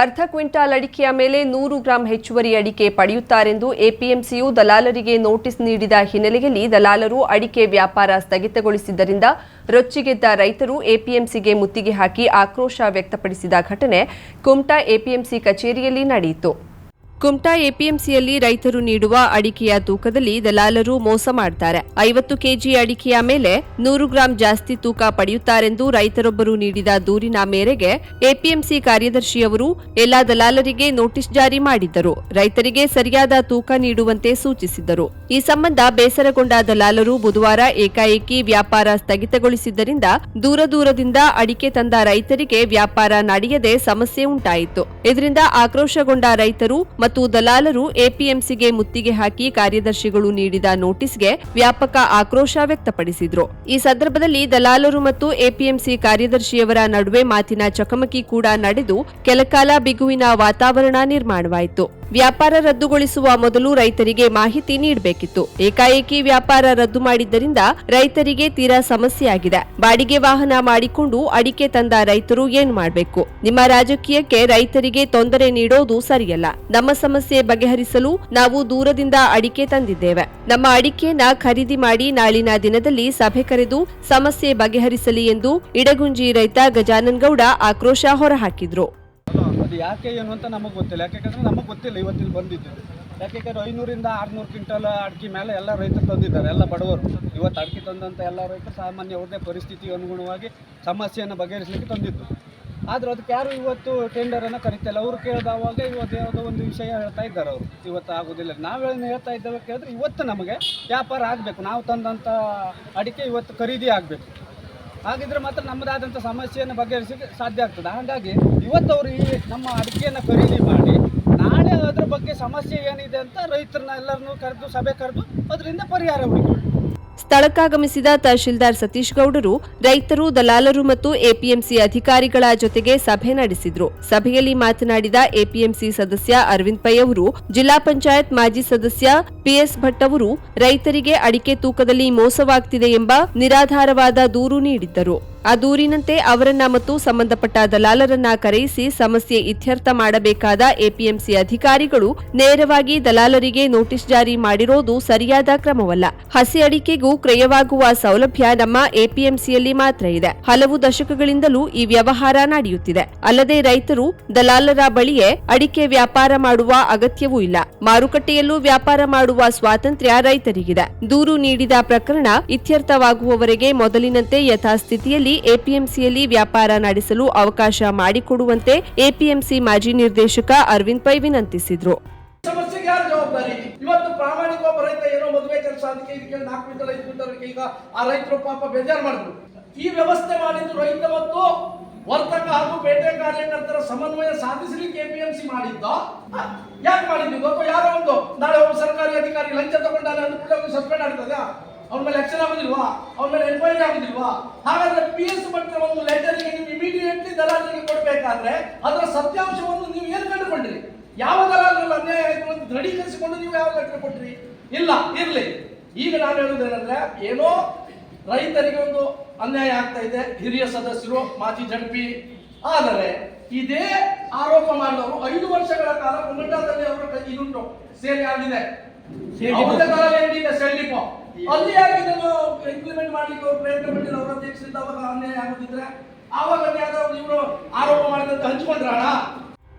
ಅರ್ಧ ಕ್ವಿಂಟಾಲ್ ಅಡಿಕೆಯ ಮೇಲೆ ನೂರು ಗ್ರಾಂ ಹೆಚ್ಚುವರಿ ಅಡಿಕೆ ಪಡೆಯುತ್ತಾರೆಂದು ಎಪಿಎಂಸಿಯು ದಲಾಲರಿಗೆ ನೋಟಿಸ್ ನೀಡಿದ ಹಿನ್ನೆಲೆಯಲ್ಲಿ ದಲಾಲರು ಅಡಿಕೆ ವ್ಯಾಪಾರ ಸ್ಥಗಿತಗೊಳಿಸಿದ್ದರಿಂದ ರೊಚ್ಚಿಗೆದ್ದ ರೈತರು ಎಪಿಎಂಸಿಗೆ ಮುತ್ತಿಗೆ ಹಾಕಿ ಆಕ್ರೋಶ ವ್ಯಕ್ತಪಡಿಸಿದ ಘಟನೆ ಕುಮಟಾ ಎಪಿಎಂಸಿ ಕಚೇರಿಯಲ್ಲಿ ನಡೆಯಿತು. ಕುಮಟಾ ಎಪಿಎಂಸಿಯಲ್ಲಿ ರೈತರು ನೀಡುವ ಅಡಿಕೆಯ ತೂಕದಲ್ಲಿ ದಲಾಲರು ಮೋಸ ಮಾಡ್ತಾರೆ. ಐವತ್ತು ಕೆಜಿ ಅಡಿಕೆಯ ಮೇಲೆ ನೂರು ಗ್ರಾಂ ಜಾಸ್ತಿ ತೂಕ ಪಡೆಯುತ್ತಾರೆಂದು ರೈತರೊಬ್ಬರು ನೀಡಿದ ದೂರಿನ ಮೇರೆಗೆ ಎಪಿಎಂಸಿ ಕಾರ್ಯದರ್ಶಿಯವರು ಎಲ್ಲಾ ದಲಾಲರಿಗೆ ನೋಟಿಸ್ ಜಾರಿ ಮಾಡಿದ್ದರು. ರೈತರಿಗೆ ಸರಿಯಾದ ತೂಕ ನೀಡುವಂತೆ ಸೂಚಿಸಿದ್ದರು ಈ ಸಂಬಂಧ ಬೇಸರಗೊಂಡ ದಲಾಲರು ಬುಧವಾರ ಏಕಾಏಕಿ ವ್ಯಾಪಾರ ಸ್ಥಗಿತಗೊಳಿಸಿದ್ದರಿಂದ ದೂರ ದೂರದಿಂದ ಅಡಿಕೆ ತಂದ ರೈತರಿಗೆ ವ್ಯಾಪಾರ ನಡೆಯದೆ ಸಮಸ್ಯೆ ಉಂಟಾಯಿತು. ಇದರಿಂದ ಆಕ್ರೋಶಗೊಂಡ ರೈತರು ಮತ್ತು ದಲಾಲರು ಎಪಿಎಂಸಿಗೆ ಮುತ್ತಿಗೆ ಹಾಕಿ ಕಾರ್ಯದರ್ಶಿಗಳು ನೀಡಿದ ನೋಟಿಸ್ಗೆ ವ್ಯಾಪಕ ಆಕ್ರೋಶ ವ್ಯಕ್ತಪಡಿಸಿದ್ರು. ಈ ಸಂದರ್ಭದಲ್ಲಿ ದಲಾಲರು ಮತ್ತು ಎಪಿಎಂಸಿ ಕಾರ್ಯದರ್ಶಿಯವರ ನಡುವೆ ಮಾತಿನ ಚಕಮಕಿ ಕೂಡ ನಡೆದು, ಕೆಲಕಾಲ ಬಿಗುವಿನ ವಾತಾವರಣ ನಿರ್ಮಾಣವಾಯಿತು. ವ್ಯಾಪಾರ ರದ್ದುಗೊಳಿಸುವ ಮೊದಲು ರೈತರಿಗೆ ಮಾಹಿತಿ ನೀಡಬೇಕಿತ್ತು. ಏಕಾಏಕಿ ವ್ಯಾಪಾರ ರದ್ದು ಮಾಡಿದ್ದರಿಂದ ರೈತರಿಗೆ ತೀರಾ ಸಮಸ್ಯೆಯಾಗಿದೆ. ಬಾಡಿಗೆ ವಾಹನ ಮಾಡಿಕೊಂಡು ಅಡಿಕೆ ತಂದ ರೈತರು ಏನು ಮಾಡಬೇಕು? ನಿಮ್ಮ ರಾಜಕೀಯಕ್ಕೆ ರೈತರಿಗೆ ತೊಂದರೆ ನೀಡೋದು ಸರಿಯಲ್ಲ. ನಮ್ಮ ಸಮಸ್ಯೆ ಬಗೆಹರಿಸಲು ನಾವು ದೂರದಿಂದ ಅಡಿಕೆ ತಂದಿದ್ದೇವೆ. ನಮ್ಮ ಅಡಿಕೆಯನ್ನ ಖರೀದಿ ಮಾಡಿ ನಾಳಿನ ದಿನದಲ್ಲಿ ಸಭೆ ಕರೆದು ಸಮಸ್ಯೆ ಬಗೆಹರಿಸಲಿ ಎಂದು ಇಡಗುಂಜಿ ರೈತ ಗಜಾನನ್ ಗೌಡ ಆಕ್ರೋಶ ಹೊರಹಾಕಿದ್ರು. ಅದು ಯಾಕೆ ಏನು ಅಂತ ನಮಗೆ ಗೊತ್ತಿಲ್ಲ. ಯಾಕೆಂದ್ರೆ ನಮಗೆ ಗೊತ್ತಿಲ್ಲ ಇವತ್ತಿಲ್ಲಿ ಬಂದಿದ್ದು. ಯಾಕೆಂದ್ರೆ ಐನೂರಿಂದ ಆರುನೂರು ಕ್ವಿಂಟಲ್ ಅಡಿಕೆ ಮೇಲೆ ಎಲ್ಲ ರೈತರು ತಂದಿದ್ದಾರೆ, ಎಲ್ಲ ಬಡವರು. ಇವತ್ತು ಅಡಿಕೆ ತಂದಂಥ ಎಲ್ಲ ರೈತರು ಸಾಮಾನ್ಯ ಅವ್ರದ್ದೇ ಪರಿಸ್ಥಿತಿಗೆ ಅನುಗುಣವಾಗಿ ಸಮಸ್ಯೆಯನ್ನು ಬಗೆಹರಿಸಲಿಕ್ಕೆ ತಂದಿದ್ದು. ಆದ್ರೆ ಅದಕ್ಕೆ ಯಾರು ಇವತ್ತು ಟೆಂಡರನ್ನು ಕರಿತಿಲ್ಲ. ಅವರು ಕೇಳಿದವಾಗ ಇವತ್ತು ಯಾವುದೋ ಒಂದು ವಿಷಯ ಹೇಳ್ತಾ ಇದ್ದಾರೆ ಅವರು. ಇವತ್ತು ಆಗೋದಿಲ್ಲ. ನಾವೇನು ಹೇಳ್ತಾ ಇದ್ದೇವೆ ಕೇಳಿದ್ರೆ ಇವತ್ತು ನಮಗೆ ವ್ಯಾಪಾರ ಆಗಬೇಕು. ನಾವು ತಂದಂಥ ಅಡಿಕೆ ಇವತ್ತು ಖರೀದಿ ಆಗಬೇಕು. ಹಾಗಿದ್ರೆ ಮಾತ್ರ ನಮ್ಮದಾದಂಥ ಸಮಸ್ಯೆಯನ್ನು ಬಗೆಹರಿಸಲಿಕ್ಕೆ ಸಾಧ್ಯ ಆಗ್ತದೆ. ಹಾಗಾಗಿ ಇವತ್ತು ಅವರು ಈ ನಮ್ಮ ಅಡಿಕೆಯನ್ನು ಖರೀದಿ ಮಾಡಿ, ನಾಳೆ ಅದ್ರ ಬಗ್ಗೆ ಸಮಸ್ಯೆ ಏನಿದೆ ಅಂತ ರೈತರನ್ನ ಎಲ್ಲರನ್ನೂ ಕರೆದು, ಸಭೆ ಕರೆದು, ಅದರಿಂದ ಪರಿಹಾರ ಹುಡುಕಿ. ಸ್ಥಳಕ್ಕಾಗಮಿಸಿದ ತಹಶೀಲ್ದಾರ್ ಸತೀಶ್ ಗೌಡರು ರೈತರು, ದಲಾಲರು ಮತ್ತು ಎಪಿಎಂಸಿ ಅಧಿಕಾರಿಗಳ ಜೊತೆಗೆ ಸಭೆ ನಡೆಸಿದರು. ಸಭೆಯಲ್ಲಿ ಮಾತನಾಡಿದ ಎಪಿಎಂಸಿ ಸದಸ್ಯ ಅರವಿಂದ್ ಪೈ ಅವರು, ಜಿಲ್ಲಾ ಪಂಚಾಯತ್ ಮಾಜಿ ಸದಸ್ಯ ಪಿಎಸ್ ಭಟ್ ಅವರು, ರೈತರಿಗೆ ಅಡಿಕೆ ತೂಕದಲ್ಲಿ ಮೋಸವಾಗ್ತಿದೆ ಎಂಬ ನಿರಾಧಾರವಾದ ದೂರು ನೀಡಿದ್ದರು. ಆ ದೂರಿನಂತೆ ಅವರನ್ನ ಮತ್ತು ಸಂಬಂಧಪಟ್ಟ ದಲಾಲರನ್ನ ಕರೆಯಿಸಿ ಸಮಸ್ಯೆ ಇತ್ಯರ್ಥ ಮಾಡಬೇಕಾದ ಎಪಿಎಂಸಿ ಅಧಿಕಾರಿಗಳು ನೇರವಾಗಿ ದಲಾಲರಿಗೆ ನೋಟಿಸ್ ಜಾರಿ ಮಾಡಿರೋದು ಸರಿಯಾದ ಕ್ರಮವಲ್ಲ. ಹಸಿ ಅಡಿಕೆಗೂ ಕ್ರಯವಾಗುವ ಸೌಲಭ್ಯ ನಮ್ಮ ಎಪಿಎಂಸಿಯಲ್ಲಿ ಮಾತ್ರ ಇದೆ. ಹಲವು ದಶಕಗಳಿಂದಲೂ ಈ ವ್ಯವಹಾರ ನಡೆಯುತ್ತಿದೆ. ಅಲ್ಲದೆ ರೈತರು ದಲಾಲರ ಬಳಿಯೇ ಅಡಿಕೆ ವ್ಯಾಪಾರ ಮಾಡುವ ಅಗತ್ಯವೂ ಇಲ್ಲ. ಮಾರುಕಟ್ಟೆಯಲ್ಲೂ ವ್ಯಾಪಾರ ಮಾಡುವ ಸ್ವಾತಂತ್ರ್ಯ ರೈತರಿಗಿದೆ. ದೂರು ನೀಡಿದ ಪ್ರಕರಣ ಇತ್ಯರ್ಥವಾಗುವವರೆಗೆ ಮೊದಲಿನಂತೆ ಯಥಾಸ್ಥಿತಿಯಲ್ಲಿ ಎಪಿಎಂಸಿಯಲ್ಲಿ ವ್ಯಾಪಾರ ನಡೆಸಲು ಅವಕಾಶ ಮಾಡಿಕೊಡುವಂತೆ ಎಪಿಎಂಸಿ ಮಾಜಿ ನಿರ್ದೇಶಕ ಅರವಿಂದ್ ಪೈ ವಿನಂತಿಸಿದ್ರು. ಈ ವ್ಯವಸ್ಥೆ ಮಾಡಿದ್ದು ರೈತ ಮತ್ತು ವರ್ತಕ ಹಾಗೂ ಪೇಟೆ ಕಾರ್ಯಕರ್ತರ ಸಮನ್ವಯ ಸಾಧಿಸಲಿಕ್ಕೆ ಎಪಿಎಂಸಿ ಮಾಡಿದ್ದ? ಯಾಕೆ ಮಾಡಿದ್ದು? ಅಥವಾ ಯಾರೋ ಒಂದು ನಾಳೆ ಒಬ್ಬ ಸರ್ಕಾರಿ ಅಧಿಕಾರಿ ಲಂಚ ತಗೊಂಡಾನೆ ಅಂದ್ಬಿಟ್ಟು ಸಸ್ಪೆಂಡ್ ಆಗ್ತದೆ? ಅವನ ಮೇಲೆ ಆಕ್ಷನ್ ಆಗುದಿಲ್ವಾ? ಅವ್ರ ಮೇಲೆ ಎನ್ಕ್ವೈರಿ ಆಗುದಿಲ್ವಾ? ಹಾಗಾದ್ರೆ ಪಿ ಎಸ್ ಭಟ್ರ ಒಂದು ಲೆಟರ್ಗೆ ನೀವು ಇಮಿಡಿಯೇಟ್ಲಿ ದಲಾಲರಿಗೆ ಕೊಡಬೇಕಾದ್ರೆ ಅದರ ಸತ್ಯಾಂಶವನ್ನು ನೀವು ಏನು ಕಂಡುಕೊಂಡ್ರಿ? ಯಾವ ದಲಾಲರಲ್ಲಿ ಅನ್ಯಾಯ ಆಯಿತು ಅಂತ ದೃಢೀಕರಿಸಿಕೊಂಡು ನೀವು ಯಾವ ಲೆಟರ್ ಕೊಟ್ರಿ? ಇಲ್ಲ ಇರಲಿ. ಈಗ ನಾನು ಹೇಳುವುದೇನಂದ್ರೆ ಏನೋ ರೈತರಿಗೆ ಒಂದು ಅನ್ಯಾಯ ಆಗ್ತಾ ಇದೆ ಹಿರಿಯ ಸದಸ್ಯರು ಮಾಜಿ ಜಡ್ಪಿ. ಆದರೆ ಇದೇ ಆರೋಪ ಮಾಡಿದವರು ಐದು ವರ್ಷಗಳ ಕಾಲ ಕುಮಟಾದಲ್ಲಿ ಅವರ ಕೈ- ಇದುಂಟು. ಸೇರಿ ಆಗಿದೆ. ಅವ್ರದ್ದೇ ಅಲ್ಲಿ ಯಾಕೆ ಇದನ್ನು ಇಂಪ್ಲಿಮೆಂಟ್ ಮಾಡ್ಲಿಕ್ಕೆ ಅವರು ಪ್ರಯತ್ನ ಪಟ್ಟಿದ್ರು ಅವರ ಅಧ್ಯಕ್ಷರಿಂದ ಅವಾಗ ಅನ್ಯಾಯ ಆಗುತ್ತಿದ್ರೆ ಆವಾಗ ಇವರು ಆರೋಪ ಮಾಡಿದಂತ ಹಂಚಿಕೊಂಡ್ರಣ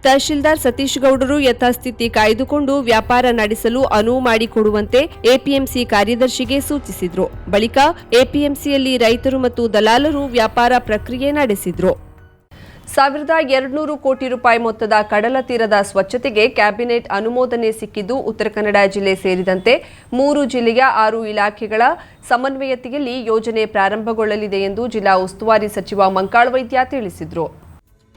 ತಹಶೀಲ್ದಾರ್ ಸತೀಶ್ ಗೌಡರು ಯಥಾಸ್ಥಿತಿ ಕಾಯ್ದುಕೊಂಡು ವ್ಯಾಪಾರ ನಡೆಸಲು ಅನುವು ಮಾಡಿಕೊಡುವಂತೆ ಎಪಿಎಂಸಿ ಕಾರ್ಯದರ್ಶಿಗೆ ಸೂಚಿಸಿದ್ರು. ಬಳಿಕ ಎಪಿಎಂಸಿಯಲ್ಲಿ ರೈತರು ಮತ್ತು ದಲಾಲರು ವ್ಯಾಪಾರ ಪ್ರಕ್ರಿಯೆ ನಡೆಸಿದ್ರು. ಸಾವಿರದ ಎರಡ್ನೂರು ಕೋಟಿ ರೂಪಾಯಿ ಮೊತ್ತದ ಕಡಲ ತೀರದ ಸ್ವಚ್ಛತೆಗೆ ಕ್ಯಾಬಿನೆಟ್ ಅನುಮೋದನೆ ಸಿಕ್ಕಿದ್ದು ಉತ್ತರ ಕನ್ನಡ ಜಿಲ್ಲೆ ಸೇರಿದಂತೆ ಮೂರು ಜಿಲ್ಲೆಯ ಆರು ಇಲಾಖೆಗಳ ಸಮನ್ವಯತೆಯಲ್ಲಿ ಯೋಜನೆ ಪ್ರಾರಂಭಗೊಳ್ಳಲಿದೆ ಎಂದು ಜಿಲ್ಲಾ ಉಸ್ತುವಾರಿ ಸಚಿವ ಮಂಕಾಳ ವೈದ್ಯ ತಿಳಿಸಿದರು.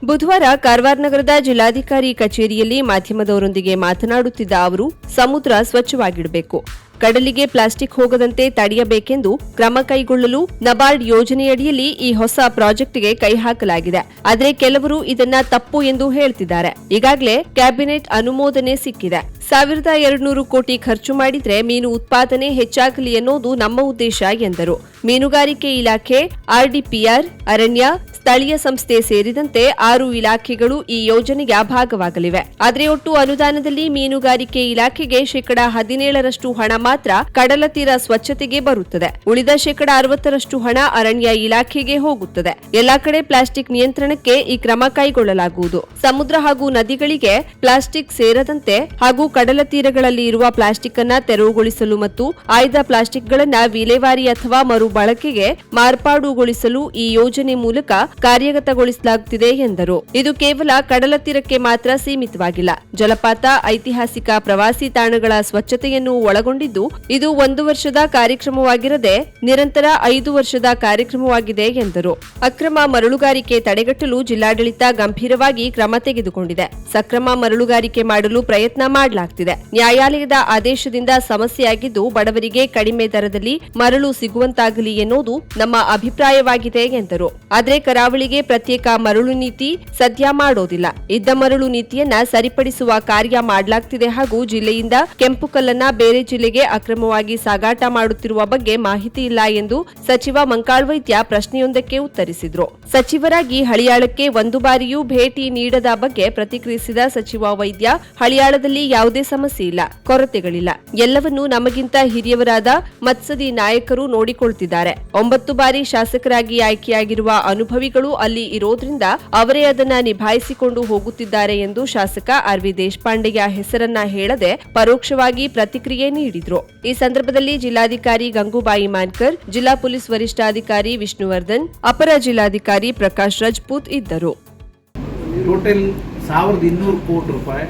ಬುಧವಾರ ಕಾರವಾರ ನಗರದ ಜಿಲ್ಲಾಧಿಕಾರಿ ಕಚೇರಿಯಲ್ಲಿ ಮಾಧ್ಯಮದವರೊಂದಿಗೆ ಮಾತನಾಡುತ್ತಿದ್ದ ಅವರು, ಸಮುದ್ರ ಸ್ವಚ್ಛವಾಗಿಡಬೇಕು. ಕಡಲಿಗೆ ಪ್ಲಾಸ್ಟಿಕ್ ಹೋಗದಂತೆ ತಡೆಯಬೇಕೆಂದು ಕ್ರಮ ಕೈಗೊಳ್ಳಲು ನಬಾರ್ಡ್ ಯೋಜನೆಯಡಿಯಲ್ಲಿ ಈ ಹೊಸ ಪ್ರಾಜೆಕ್ಟ್ಗೆ ಕೈ ಹಾಕಲಾಗಿದೆ. ಆದರೆ ಕೆಲವರು ಇದನ್ನ ತಪ್ಪು ಎಂದು ಹೇಳ್ತಿದ್ದಾರೆ. ಈಗಾಗಲೇ ಕ್ಯಾಬಿನೆಟ್ ಅನುಮೋದನೆ ಸಿಕ್ಕಿದೆ. ಸಾವಿರದ ಎರಡ್ನೂರು ಕೋಟಿ ಖರ್ಚು ಮಾಡಿದ್ರೆ ಮೀನು ಉತ್ಪಾದನೆ ಹೆಚ್ಚಾಗಲಿ ಅನ್ನೋದು ನಮ್ಮ ಉದ್ದೇಶ ಎಂದರು. ಮೀನುಗಾರಿಕೆ ಇಲಾಖೆ, ಆರ್ಡಿಪಿಆರ್, ಅರಣ್ಯ ಸ್ಥಳೀಯ ಸಂಸ್ಥೆ ಸೇರಿದಂತೆ ಆರು ಇಲಾಖೆಗಳು ಈ ಯೋಜನೆಯ ಭಾಗವಾಗಲಿವೆ. ಆದರೆ ಒಟ್ಟು ಅನುದಾನದಲ್ಲಿ ಮೀನುಗಾರಿಕೆ ಇಲಾಖೆಗೆ ಶೇಕಡಾ ಹದಿನೇಳರಷ್ಟು ಹಣ ಮಾತ್ರ ಕಡಲ ತೀರ ಸ್ವಚ್ಛತೆಗೆ ಬರುತ್ತದೆ. ಉಳಿದ ಶೇಕಡಾ ಅರವತ್ತರಷ್ಟು ಹಣ ಅರಣ್ಯ ಇಲಾಖೆಗೆ ಹೋಗುತ್ತದೆ. ಎಲ್ಲಾ ಕಡೆ ಪ್ಲಾಸ್ಟಿಕ್ ನಿಯಂತ್ರಣಕ್ಕೆ ಈ ಕ್ರಮ ಕೈಗೊಳ್ಳಲಾಗುವುದು. ಸಮುದ್ರ ಹಾಗೂ ನದಿಗಳಿಗೆ ಪ್ಲಾಸ್ಟಿಕ್ ಸೇರದಂತೆ ಹಾಗೂ ಕಡಲ ತೀರಗಳಲ್ಲಿ ಇರುವ ಪ್ಲಾಸ್ಟಿಕ್ ಅನ್ನ ತೆರವುಗೊಳಿಸಲು ಮತ್ತು ಆಯ್ದ ಪ್ಲಾಸ್ಟಿಕ್ಗಳನ್ನ ವಿಲೇವಾರಿ ಅಥವಾ ಮರುಬಳಕೆಗೆ ಮಾರ್ಪಾಡುಗೊಳಿಸಲು ಈ ಯೋಜನೆ ಮೂಲಕ ಕಾರ್ಯಗತಗೊಳಿಸಲಾಗುತ್ತಿದೆ ಎಂದರು. ಇದು ಕೇವಲ ಕಡಲ ತೀರಕ್ಕೆ ಮಾತ್ರ ಸೀಮಿತವಾಗಿಲ್ಲ. ಜಲಪಾತ, ಐತಿಹಾಸಿಕ ಪ್ರವಾಸಿ ತಾಣಗಳ ಸ್ವಚ್ಛತೆಯನ್ನು ಒಳಗೊಂಡಿದ್ದು, ಇದು ಒಂದು ವರ್ಷದ ಕಾರ್ಯಕ್ರಮವಾಗಿರದೆ ನಿರಂತರ ಐದು ವರ್ಷದ ಕಾರ್ಯಕ್ರಮವಾಗಿದೆ ಎಂದರು. ಅಕ್ರಮ ಮರಳುಗಾರಿಕೆ ತಡೆಗಟ್ಟಲು ಜಿಲ್ಲಾಡಳಿತ ಗಂಭೀರವಾಗಿ ಕ್ರಮ ತೆಗೆದುಕೊಂಡಿದೆ. ಸಕ್ರಮ ಮರಳುಗಾರಿಕೆ ಮಾಡಲು ಪ್ರಯತ್ನ ಮಾಡಲಾಗ್ತಿದೆ. ನ್ಯಾಯಾಲಯದ ಆದೇಶದಿಂದ ಸಮಸ್ಯೆಯಾಗಿದ್ದು, ಬಡವರಿಗೆ ಕಡಿಮೆ ದರದಲ್ಲಿ ಮರಳು ಸಿಗುವಂತಾಗಲಿ ಎನ್ನುವುದು ನಮ್ಮ ಅಭಿಪ್ರಾಯವಾಗಿದೆ ಎಂದರು. ಆದರೆ ಕರಾವಳಿಗೆ ಪ್ರತ್ಯೇಕ ಮರಳು ನೀತಿ ಸದ್ಯ ಮಾಡೋದಿಲ್ಲ. ಇದ್ದ ಮರಳು ನೀತಿಯನ್ನ ಸರಿಪಡಿಸುವ ಕಾರ್ಯ ಮಾಡಲಾಗ್ತಿದೆ ಹಾಗೂ ಜಿಲ್ಲೆಯಿಂದ ಕೆಂಪು ಕಲ್ಲನ್ನ ಬೇರೆ ಜಿಲ್ಲೆಗೆ ಅಕ್ರಮವಾಗಿ ಸಾಗಾಟ ಮಾಡುತ್ತಿರುವ ಬಗ್ಗೆ ಮಾಹಿತಿ ಇಲ್ಲ ಎಂದು ಸಚಿವ ಮಂಕಾಳ್ ವೈದ್ಯ ಪ್ರಶ್ನೆಯೊಂದಕ್ಕೆ ಉತ್ತರಿಸಿದ್ರು. ಸಚಿವರಾಗಿ ಹಳಿಯಾಳಕ್ಕೆ ಒಂದು ಬಾರಿಯೂ ಭೇಟಿ ನೀಡದ ಬಗ್ಗೆ ಪ್ರತಿಕ್ರಿಯಿಸಿದ ಸಚಿವ ವೈದ್ಯ, ಹಳಿಯಾಳದಲ್ಲಿ ಯಾವುದೇ ಸಮಸ್ಯೆ ಇಲ್ಲ, ಕೊರತೆಗಳಿಲ್ಲ. ಎಲ್ಲವನ್ನೂ ನಮಗಿಂತ ಹಿರಿಯವರಾದ ಮತ್ಸದಿ ನಾಯಕರು ನೋಡಿಕೊಳ್ತಿದ್ದಾರೆ. ಒಂಬತ್ತು ಬಾರಿ ಶಾಸಕರಾಗಿ ಆಯ್ಕೆಯಾಗಿರುವ ಅನುಭವಿಗಳು ಅಲ್ಲಿ ಇರೋದ್ರಿಂದ ಅವರೇ ಅದನ್ನ ನಿಭಾಯಿಸಿಕೊಂಡು ಹೋಗುತ್ತಿದ್ದಾರೆ ಎಂದು ಶಾಸಕ ಆರ್ ವಿ ದೇಶಪಾಂಡೆಯ ಹೆಸರನ್ನ ಹೇಳದೆ ಪರೋಕ್ಷವಾಗಿ ಪ್ರತಿಕ್ರಿಯೆ ನೀಡಿದ್ರು. ಈ ಸಂದರ್ಭದಲ್ಲಿ ಜಿಲ್ಲಾಧಿಕಾರಿ ಗಂಗೂಬಾಯಿ ಮಾನ್ಕರ್, ಜಿಲ್ಲಾ ಪೊಲೀಸ್ ವರಿಷ್ಠಾಧಿಕಾರಿ ವಿಷ್ಣುವರ್ಧನ್, ಅಪರ ಜಿಲ್ಲಾಧಿಕಾರಿ ಪ್ರಕಾಶ್ ರಜಪೂತ್ ಇದ್ದರು. ಟೋಟಲ್ ಸಾವಿರದ ಇನ್ನೂರು ಕೋಟಿ ರೂಪಾಯಿ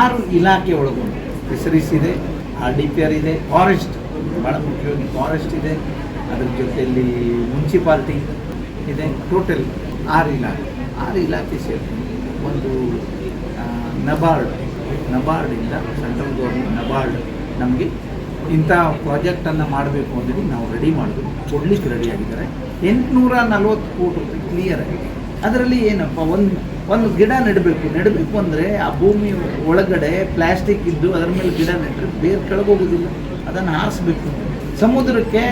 ಆರು ಇಲಾಖೆ ಒಳಗೊಂಡು ಫಿಶರೀಸ್ ಇದೆ, ಆರ್ ಡಿ ಪಿ ಆರ್ ಇದೆ, ಫಾರೆಸ್ಟ್ ಭಾಳ ಮುಖ್ಯವಾಗಿ ಫಾರೆಸ್ಟ್ ಇದೆ. ಅದರ ಜೊತೆಯಲ್ಲಿ ಮುನ್ಸಿಪಾಲ್ಟಿ ಇದೆ. ಟೋಟಲ್ ಆರು ಇಲಾಖೆ. ಆರು ಇಲಾಖೆ ಸೇರಿ ಒಂದು ನಬಾರ್ಡ್ ನಬಾರ್ಡಿಂದ ಸೆಂಟ್ರಲ್ ಗೌರ್ಮೆಂಟ್ ನಬಾರ್ಡ್ ನಮಗೆ ಇಂಥ ಪ್ರಾಜೆಕ್ಟನ್ನು ಮಾಡಬೇಕು ಅಂತೇಳಿ ನಾವು ರೆಡಿ ಮಾಡಿದ್ವಿ. ಕೊಡ್ಲಿಕ್ಕೆ ರೆಡಿ ಆಗಿದ್ದಾರೆ. ಎಂಟುನೂರ ನಲ್ವತ್ತು ಕೋಟಿ ರೂಪಾಯಿ ಕ್ಲಿಯರ್ ಆಗಿದೆ. ಅದರಲ್ಲಿ ಏನಪ್ಪ, ಒಂದು ಒಂದು ಗಿಡ ನೆಡಬೇಕು. ನೆಡಬೇಕು ಅಂದರೆ ಆ ಭೂಮಿ ಒಳಗಡೆ ಪ್ಲಾಸ್ಟಿಕ್ ಇದ್ದು ಅದರ ಮೇಲೆ ಗಿಡ ನೆಟ್ಟರೆ ಬೇರೆ ಕೆಳಗೋಗೋದಿಲ್ಲ. ಅದನ್ನು ಹಾರಿಸ್ಬೇಕು. ಸಮುದ್ರಕ್ಕೆ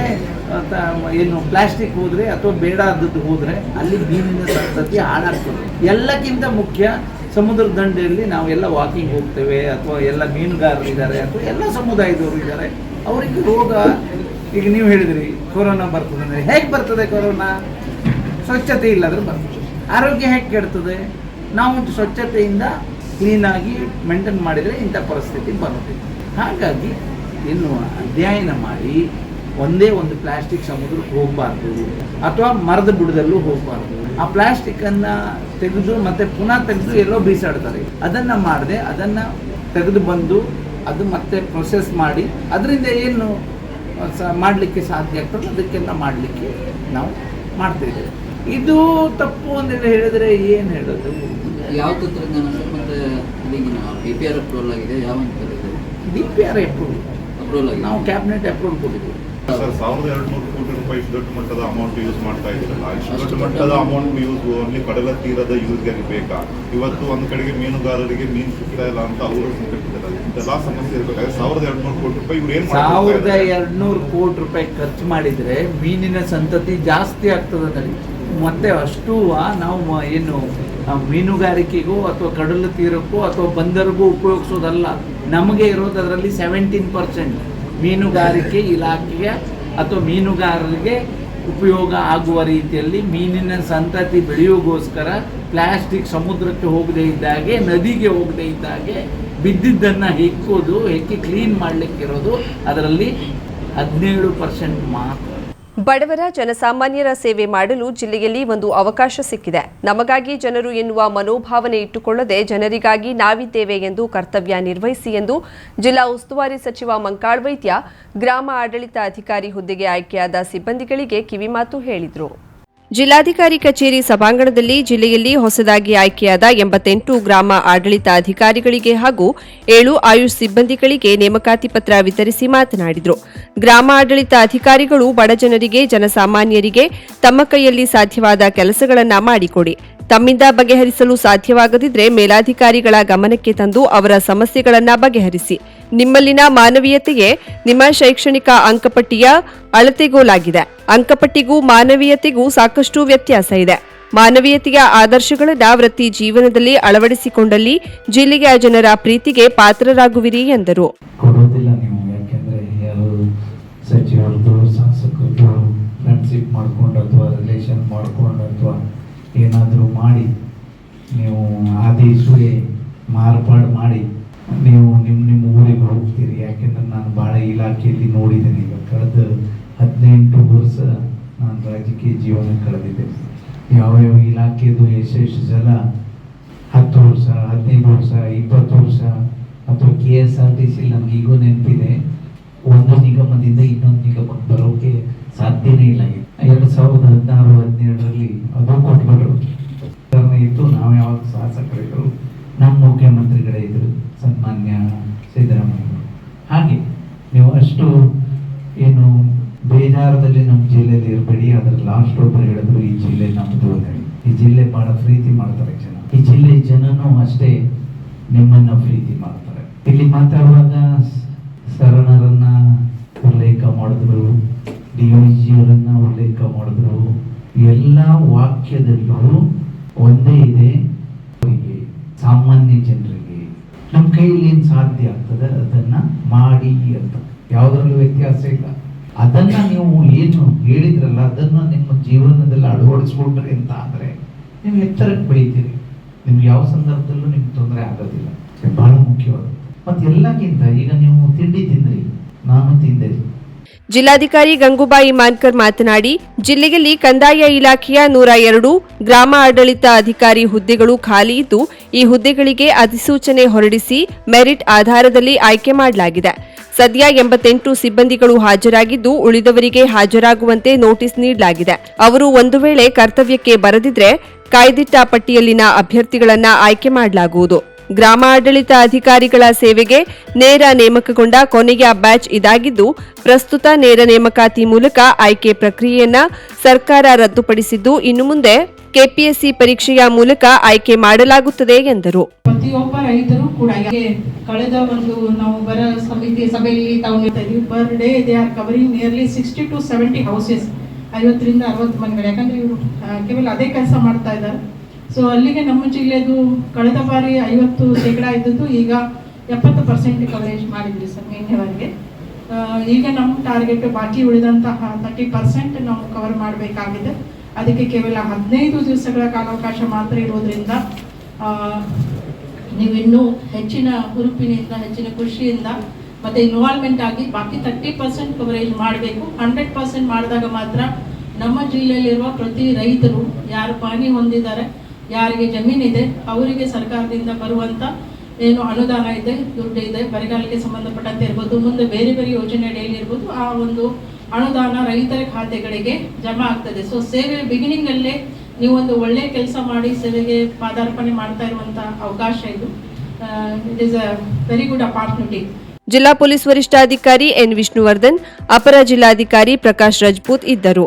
ಏನು ಪ್ಲಾಸ್ಟಿಕ್ ಹೋದರೆ ಅಥವಾ ಬೇಡ ಆದದ್ದು ಹೋದರೆ ಅಲ್ಲಿ ಮೀನಿನ ಸಂತತಿ ಹಾಳಾಗ್ತದೆ. ಎಲ್ಲಕ್ಕಿಂತ ಮುಖ್ಯ ಸಮುದ್ರ ದಂಡೆಯಲ್ಲಿ ನಾವೆಲ್ಲ ವಾಕಿಂಗ್ ಹೋಗ್ತೇವೆ ಅಥವಾ ಎಲ್ಲ ಮೀನುಗಾರರು ಇದ್ದಾರೆ ಅಥವಾ ಎಲ್ಲ ಸಮುದಾಯದವರು ಇದ್ದಾರೆ. ಅವರಿಗೆ ರೋಗ, ಈಗ ನೀವು ಹೇಳಿದ್ರಿ, ಕೊರೋನಾ ಬರ್ತದೆ ಅಂದರೆ ಹೇಗೆ ಬರ್ತದೆ ಕೊರೋನಾ? ಸ್ವಚ್ಛತೆ ಇಲ್ಲಾದ್ರೆ ಬರ್ತದೆ. ಆರೋಗ್ಯ ಹೇಗೆ ಕೆಡ್ತದೆ? ನಾವು ಸ್ವಚ್ಛತೆಯಿಂದ ಕ್ಲೀನಾಗಿ ಮೇಂಟೈನ್ ಮಾಡಿದರೆ ಇಂಥ ಪರಿಸ್ಥಿತಿ ಬರುತ್ತೆ. ಹಾಗಾಗಿ ಇನ್ನು ಅಧ್ಯಯನ ಮಾಡಿ ಒಂದೇ ಒಂದು ಪ್ಲಾಸ್ಟಿಕ್ ಸಮುದ್ರಕ್ಕೆ ಹೋಗಬಾರ್ದು ಅಥವಾ ಮರದ ಬುಡದಲ್ಲೂ ಹೋಗಬಾರ್ದು. ಆ ಪ್ಲಾಸ್ಟಿಕ್ಕನ್ನು ತೆಗೆದು ಮತ್ತೆ ಪುನಃ ತೆಗೆದು ಎಲ್ಲೋ ಬೀಸಾಡ್ತಾರೆ. ಅದನ್ನು ಮಾಡದೆ ಅದನ್ನು ತೆಗೆದು ಬಂದು ಅದು ಮತ್ತೆ ಪ್ರೊಸೆಸ್ ಮಾಡಿ ಅದರಿಂದ ಏನು ಸ ಮಾಡಲಿಕ್ಕೆ ಸಾಧ್ಯ ಆಗ್ತದೆ ಅದಕ್ಕೆಲ್ಲ ಮಾಡಲಿಕ್ಕೆ ನಾವು ಮಾಡ್ತಿದ್ದೇವೆ ಇದು ತಪ್ಪು ಅಂತ ಹೇಳಿದರೆ ಏನು ಹೇಳೋದು? ಯಾವ ತಂತ್ರಜ್ಞಾನ ಸರ್ ಮತ್ತೆ ಡಿ ಪಿ ಆರ್ ಅಪ್ರೂವಲ್ ಆಗಿದೆ ಯಾವ D P R approve approval ನಾವು ಕ್ಯಾಬಿನೆಟ್ ಅಪ್ರೂವಲ್ ಕೊಟ್ಟಿದ್ದೀವಿ. ಸರ್ ಸಾವಿರದ ಎರಡು ನೂರು ಕೋಟಿ ರೂಪಾಯಿ ದೊಡ್ಡ ಮಟ್ಟದ ಅಮೌಂಟ್ ಯೂಸ್ ಮಾಡ್ತಾ ಇದ್ದೀರಲ್ಲ ಇಷ್ಟು ದೊಡ್ಡ ಮಟ್ಟದ ಅಮೌಂಟ್ ಯೂಸ್ ಓನ್ಲಿ ಕಡಲ ತೀರದ ಯೂಸ್ಗೆ ಬೇಕಾ? ಇವತ್ತು ಒಂದು ಕಡೆಗೆ ಮೀನುಗಾರರಿಗೆ ಮೀನು ಸಿಗ್ತಾ ಇಲ್ಲ ಅಂತ ಅವರು ಸಂಕಟಿದ್ದಾರೆ ಇದೆಲ್ಲ ಸಮಸ್ಯೆ ಇರಬೇಕಾದ್ರೆ ಸಾವಿರದ ಎರಡು ನೂರು ಕೋಟಿ ರೂಪಾಯಿ ಇವ್ರು ಏನ್ ಸಾವಿರದ ಎರಡ್ನೂರು ಕೋಟಿ ರೂಪಾಯಿ ಖರ್ಚು ಮಾಡಿದರೆ ಮೀನಿನ ಸಂತತಿ ಜಾಸ್ತಿ ಆಗ್ತದೆ ನಡಿ ಮತ್ತೆ ಅಷ್ಟು ನಾವು ಏನು ಮೀನುಗಾರಿಕೆಗೂ ಅಥವಾ ಕಡಲ ತೀರಕ್ಕೂ ಅಥವಾ ಬಂದರಿಗೂ ಉಪಯೋಗಿಸೋದಲ್ಲ. ನಮಗೆ ಇರೋದು ಅದರಲ್ಲಿ ಸೆವೆಂಟೀನ್ ಪರ್ಸೆಂಟ್ ಮೀನುಗಾರಿಕೆ ಇಲಾಖೆಗೆ ಅಥವಾ ಮೀನುಗಾರರಿಗೆ ಉಪಯೋಗ ಆಗುವ ರೀತಿಯಲ್ಲಿ ಮೀನಿನ ಸಂತತಿ ಬೆಳೆಯೋಗೋಸ್ಕರ ಪ್ಲಾಸ್ಟಿಕ್ ಸಮುದ್ರಕ್ಕೆ ಹೋಗದೇ ಇದ್ದಾಗೆ ನದಿಗೆ ಹೋಗದೇ ಇದ್ದಾಗೆ ಬಿದ್ದಿದ್ದನ್ನು ಹೆಕ್ಕೋದು, ಹೆಕ್ಕಿ ಕ್ಲೀನ್ ಮಾಡಲಿಕ್ಕಿರೋದು, ಅದರಲ್ಲಿ ಹದಿನೇಳು ಪರ್ಸೆಂಟ್ ಮಾತ್ರ. ಬಡವರ ಜನಸಾಮಾನ್ಯರ ಸೇವೆ ಮಾಡಲು ಜಿಲ್ಲೆಯಲ್ಲಿ ಒಂದು ಅವಕಾಶ ಸಿಕ್ಕಿದೆ. ನಮಗಾಗಿ ಜನರು ಎನ್ನುವ ಮನೋಭಾವನೆ ಇಟ್ಟುಕೊಳ್ಳದೆ ಜನರಿಗಾಗಿ ನಾವಿದ್ದೇವೆ ಎಂದು ಕರ್ತವ್ಯ ನಿರ್ವಹಿಸಿ ಎಂದು ಜಿಲ್ಲಾ ಉಸ್ತುವಾರಿ ಸಚಿವ ಮಂಕಾಳ್ ವೈದ್ಯ ಗ್ರಾಮ ಆಡಳಿತ ಅಧಿಕಾರಿ ಹುದ್ದೆಗೆ ಆಯ್ಕೆಯಾದ ಸಿಬ್ಬಂದಿಗಳಿಗೆ ಕಿವಿಮಾತು ಹೇಳಿದರು. ಜಿಲ್ಲಾಧಿಕಾರಿ ಕಚೇರಿ ಸಭಾಂಗಣದಲ್ಲಿ ಜಿಲ್ಲೆಯಲ್ಲಿ ಹೊಸದಾಗಿ ಆಯ್ಕೆಯಾದ ಎಂಬತ್ತೆಂಟು ಗ್ರಾಮ ಆಡಳಿತ ಅಧಿಕಾರಿಗಳಿಗೆ ಹಾಗೂ ಏಳು ಆಯುಷ್ ಸಿಬ್ಬಂದಿಗಳಿಗೆ ನೇಮಕಾತಿ ಪತ್ರ ವಿತರಿಸಿ ಮಾತನಾಡಿದರು. ಗ್ರಾಮ ಆಡಳಿತ ಅಧಿಕಾರಿಗಳು ಬಡಜನರಿಗೆ ಜನಸಾಮಾನ್ಯರಿಗೆ ತಮ್ಮ ಕೈಯಲ್ಲಿ ಸಾಧ್ಯವಾದ ಕೆಲಸಗಳನ್ನು ಮಾಡಿಕೊಡಿ. ತಮ್ಮಿಂದ ಬಗೆಹರಿಸಲು ಸಾಧ್ಯವಾಗದಿದ್ರೆ ಮೇಲಾಧಿಕಾರಿಗಳ ಗಮನಕ್ಕೆ ತಂದು ಅವರ ಸಮಸ್ಯೆಗಳನ್ನು ಬಗೆಹರಿಸಿ. ನಿಮ್ಮಲ್ಲಿನ ಮಾನವೀಯತೆಗೆ ನಿಮ್ಮ ಶೈಕ್ಷಣಿಕ ಅಂಕಪಟ್ಟಿಯ ಅಳತೆಗೋಲಾಗಿದೆ. ಅಂಕಪಟ್ಟಿಗೂ ಮಾನವೀಯತೆಗೂ ಸಾಕಷ್ಟು ವ್ಯತ್ಯಾಸ ಇದೆ. ಮಾನವೀಯತೆಯ ಆದರ್ಶಗಳನ್ನು ವೃತ್ತಿ ಜೀವನದಲ್ಲಿ ಅಳವಡಿಸಿಕೊಂಡಲ್ಲಿ ಜಿಲ್ಲೆಯ ಜನರ ಪ್ರೀತಿಗೆ ಪಾತ್ರರಾಗುವಿರಿ ಎಂದರು. ಏನಾದರೂ ಮಾಡಿ, ನೀವು ಆದೇಶವೇ ಮಾರ್ಪಾಡು ಮಾಡಿ ನೀವು ನಿಮ್ಮ ನಿಮ್ಮ ಊರಿಗೆ ಹೋಗ್ತೀರಿ. ಯಾಕೆಂದ್ರೆ ನಾನು ಭಾಳ ಇಲಾಖೆಯಲ್ಲಿ ನೋಡಿದ್ದೇನೆ. ಈಗ ಕಳೆದ ಹದಿನೆಂಟು ವರ್ಷ ನಾನು ರಾಜಕೀಯ ಜೀವನ ಕಳೆದಿದೆ ಯಾವ ಯಾವ ಇಲಾಖೆದು ಎಷ್ಟೆಷ್ಟು ಜನ? ಹತ್ತು ವರ್ಷ, ಹದಿನೈದು ವರ್ಷ, ಇಪ್ಪತ್ತು ವರ್ಷ. ಅಥವಾ K S R T C ನಮ್ಗೆ ಈಗೂ ನೆನಪಿದೆ. ಒಂದು ನಿಗಮದಿಂದ ಇನ್ನೊಂದು ನಿಗಮಕ್ಕೆ ಬರೋಕೆ ಸಾಧ್ಯನೇ ಇಲ್ಲ. ಎರಡು ಸಾವಿರದ ಹದಿನಾರು, ಹದಿನೇಳರಲ್ಲಿ ಅದು ಕೊಟ್ಬಿಟ್ರು. ಇತ್ತು ನಾವು ಯಾವಾಗ ಶಾಸಕರಿದ್ರು ನಮ್ಮ ಮುಖ್ಯಮಂತ್ರಿಗಳೇ ಇದ್ರು, ಸನ್ಮಾನ್ಯ ಸಿದ್ದರಾಮಯ್ಯ. ಹಾಗೆ ನೀವು ಅಷ್ಟು ಏನು ಬೇಜಾರದಲ್ಲಿ ನಮ್ಮ ಜಿಲ್ಲೆಯಲ್ಲಿ ಇರಬೇಡಿ ಅದ್ರ ಲಾಸ್ಟ್ ಒಬ್ಬರು ಹೇಳಿದ್ರು, ಈ ಜಿಲ್ಲೆ ನಮ್ಮದು ಅಂತ ಹೇಳಿ. ಈ ಜಿಲ್ಲೆ ಬಹಳ ಪ್ರೀತಿ ಮಾಡ್ತಾರೆ ಜನ. ಈ ಜಿಲ್ಲೆ ಜನನು ಅಷ್ಟೇ ನಿಮ್ಮನ್ನ ಪ್ರೀತಿ ಮಾಡ್ತಾರೆ. ಇಲ್ಲಿ ಮಾತಾಡುವಾಗ ಸರಣರನ್ನ ಉಲ್ಲೇಖ ಮಾಡಿದ್ರು ಡಿ ಜಿಯವರನ್ನ ಉಲ್ಲೇಖ ಮಾಡಿದ್ರು. ಎಲ್ಲ ವಾಕ್ಯದಲ್ಲೂ ಒಂದೇ ಇದೆ ಸಾಮಾನ್ಯ ಜನರಿಗೆ ನಮ್ಮ ಕೈಯಲ್ಲಿ ಏನು ಸಾಧ್ಯ ಆಗ್ತದೆ ಅದನ್ನು ಮಾಡಿ ಅಂತ. ಯಾವುದ್ರಲ್ಲೂ ವ್ಯತ್ಯಾಸ ಇಲ್ಲ. ಅದನ್ನ ನೀವು ಏನು ಹೇಳಿದ್ರಲ್ಲ, ಅದನ್ನ ನಿಮ್ಮ ಜೀವನದಲ್ಲಿ ಅಳವಡಿಸ್ಕೊಂಡ್ರಿ ಅಂತ ಆದ್ರೆ ನೀವು ಎತ್ತರಕ್ಕೆ ಬೆಳಿತೀರಿ. ನಿಮ್ಗೆ ಯಾವ ಸಂದರ್ಭದಲ್ಲೂ ನಿಮ್ಗೆ ತೊಂದರೆ ಆಗೋದಿಲ್ಲ. ಬಹಳ ಮುಖ್ಯವಾದ ಮತ್ತೆ ಎಲ್ಲಕ್ಕಿಂತ ಈಗ ನೀವು ತಿಂಡಿ ತಿಂದ್ರಿ. ನಾನು ತಿಂದೆ. ಜಿಲ್ಲಾಧಿಕಾರಿ ಗಂಗೂಬಾಯಿ ಮಾನ್ಕರ್ ಮಾತನಾಡಿ ಜಿಲ್ಲೆಯಲ್ಲಿ ಕಂದಾಯ ಇಲಾಖೆಯ ನೂರ ಎರಡು ಗ್ರಾಮ ಆಡಳಿತ ಅಧಿಕಾರಿ ಹುದ್ದೆಗಳು ಖಾಲಿ ಇದ್ದು, ಈ ಹುದ್ದೆಗಳಿಗೆ ಅಧಿಸೂಚನೆ ಹೊರಡಿಸಿ ಮೆರಿಟ್ ಆಧಾರದಲ್ಲಿ ಆಯ್ಕೆ ಮಾಡಲಾಗಿದೆ. ಸದ್ಯ ಎಂಬತ್ತೆಂಟು ಸಿಬ್ಬಂದಿಗಳು ಹಾಜರಾಗಿದ್ದು, ಉಳಿದವರಿಗೆ ಹಾಜರಾಗುವಂತೆ ನೋಟಿಸ್ ನೀಡಲಾಗಿದೆ. ಅವರು ಒಂದು ವೇಳೆ ಕರ್ತವ್ಯಕ್ಕೆ ಬರದಿದ್ರೆ, ಕಾಯ್ದಿಟ್ಟ ಪಟ್ಟಿಯಲ್ಲಿನ ಅಭ್ಯರ್ಥಿಗಳನ್ನ ಆಯ್ಕೆ ಮಾಡಲಾಗುವುದು. ಗ್ರಾಮ ಆಡಳಿತ ಅಧಿಕಾರಿಗಳ ಸೇವೆಗೆ ನೇರ ನೇಮಕಗೊಂಡ ಕೊನೆಯ ಬ್ಯಾಚ್ ಇದಾಗಿದ್ದು, ಪ್ರಸ್ತುತ ನೇರ ನೇಮಕಾತಿ ಮೂಲಕ ಆಯ್ಕೆ ಪ್ರಕ್ರಿಯೆಯನ್ನ ಸರ್ಕಾರ ರದ್ದುಪಡಿಸಿದ್ದು, ಇನ್ನು ಮುಂದೆ ಕೆಪಿಎಸ್ಸಿ ಪರೀಕ್ಷೆಯ ಮೂಲಕ ಆಯ್ಕೆ ಮಾಡಲಾಗುತ್ತದೆ ಎಂದರು. ಪ್ರತಿಯೊಬ್ಬ ರೈತರು ಕೂಡ ಕಳೆದ ಒಂದು ನಾವು ಬರ ಸಮಿತಿ ಸಭೆಯಲ್ಲಿ ತಾವು per day they are covering nearly sixty to seventy houses ಐವತ್ತರಿಂದ ಅರವತ್ತು ಮನೆಗಳು. ಯಾಕಂದ್ರೆ ಇವರು ಕೇವಲ ಅದೇ ಕೆಲಸ ಮಾಡ್ತಾ ಇದ್ದಾರೆ. ಸೊ ಅಲ್ಲಿಗೆ ನಮ್ಮ ಜಿಲ್ಲೆದು ಕಳೆದ ಬಾರಿ ಐವತ್ತು ಶೇಕಡ ಇದ್ದದ್ದು ಈಗ ಎಪ್ಪತ್ತು ಪರ್ಸೆಂಟ್ ಕವರೇಜ್ ಮಾಡಿದ್ವಿ ಸರ್ ನಿನ್ನೆವರೆಗೆ ಈಗ ನಮ್ಮ ಟಾರ್ಗೆಟ್ ಬಾಕಿ ಉಳಿದಂತಹ ತರ್ಟಿ ಪರ್ಸೆಂಟ್ ನಾವು ಕವರ್ ಮಾಡಬೇಕಾಗಿದೆ. ಅದಕ್ಕೆ ಕೇವಲ ಹದಿನೈದು ದಿವಸಗಳ ಕಾಲಾವಕಾಶ ಮಾತ್ರ ಇರೋದ್ರಿಂದ ನೀವು ಇನ್ನೂ ಹೆಚ್ಚಿನ ಹುರುಪಿನಿಂದ, ಹೆಚ್ಚಿನ ಖುಷಿಯಿಂದ ಮತ್ತೆ ಇನ್ವಾಲ್ವ್ಮೆಂಟ್ ಆಗಿ ಬಾಕಿ ತರ್ಟಿ ಪರ್ಸೆಂಟ್ ಕವರೇಜ್ ಮಾಡಬೇಕು. ಹಂಡ್ರೆಡ್ ಪರ್ಸೆಂಟ್ ಮಾಡಿದಾಗ ಮಾತ್ರ ನಮ್ಮ ಜಿಲ್ಲೆಯಲ್ಲಿರುವ ಪ್ರತಿ ರೈತರು ಯಾರು ಪಾನಿ ಹೊಂದಿದ್ದಾರೆ ಯಾರಿಗೆ ಜಮೀನಿದೆ ಅವರಿಗೆ ಸರ್ಕಾರದಿಂದ ಬರುವಂತ ಏನು ಅನುದಾನ ಇದೆ, ದುಡ್ಡು ಇದೆ, ಬರಗಾಲಕ್ಕೆ ಸಂಬಂಧಪಟ್ಟಂತೆ ಇರ್ಬೋದು, ಮುಂದೆ ಬೇರೆ ಬೇರೆ ಯೋಜನೆ ಅಡಿಯಲ್ಲಿ ಇರ್ಬೋದು, ಆ ಒಂದು ಅನುದಾನ ರೈತರ ಖಾತೆಗಳಿಗೆ ಜಮಾ ಆಗ್ತದೆ. ಸೊ ಸೇವೆ ಬಿಗಿನಿಂಗ್ ಅಲ್ಲೇ ನೀವು ಒಂದು ಒಳ್ಳೆ ಕೆಲಸ ಮಾಡಿ ಸೇವೆಗೆ ಪಾದಾರ್ಪಣೆ ಮಾಡ್ತಾ ಇರುವಂತ ಅವಕಾಶ ಇದು. It is a very good opportunity ಜಿಲ್ಲಾ ಪೊಲೀಸ್ ವರಿಷ್ಠಾಧಿಕಾರಿ ಎನ್ ವಿಷ್ಣುವರ್ಧನ್, ಅಪರ ಜಿಲ್ಲಾಧಿಕಾರಿ ಪ್ರಕಾಶ್ ರಜಪೂತ್ ಇದ್ದರು.